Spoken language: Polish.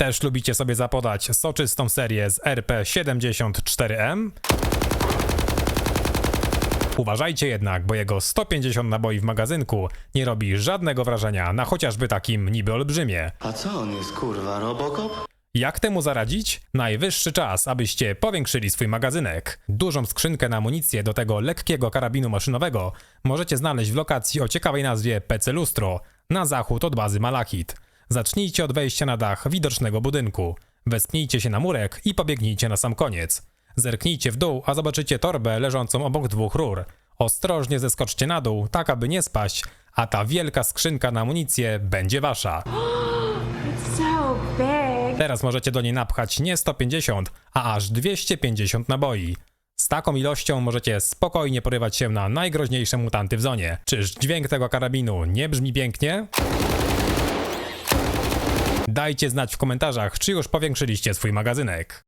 Też lubicie sobie zapodać soczystą serię z RP74M? Uważajcie jednak, bo jego 150 naboi w magazynku nie robi żadnego wrażenia na chociażby takim niby olbrzymie. A co on jest, kurwa, Robocop? Jak temu zaradzić? Najwyższy czas, abyście powiększyli swój magazynek. Dużą skrzynkę na amunicję do tego lekkiego karabinu maszynowego możecie znaleźć w lokacji o ciekawej nazwie PC Lustro, na zachód od bazy Malachit. Zacznijcie od wejścia na dach widocznego budynku. Wespnijcie się na murek i pobiegnijcie na sam koniec. Zerknijcie w dół, a zobaczycie torbę leżącą obok dwóch rur. Ostrożnie zeskoczcie na dół, tak aby nie spaść, a ta wielka skrzynka na amunicję będzie wasza. Teraz możecie do niej napchać nie 150, a aż 250 naboi. Z taką ilością możecie spokojnie porywać się na najgroźniejsze mutanty w zonie. Czyż dźwięk tego karabinu nie brzmi pięknie? Dajcie znać w komentarzach, czy już powiększyliście swój magazynek.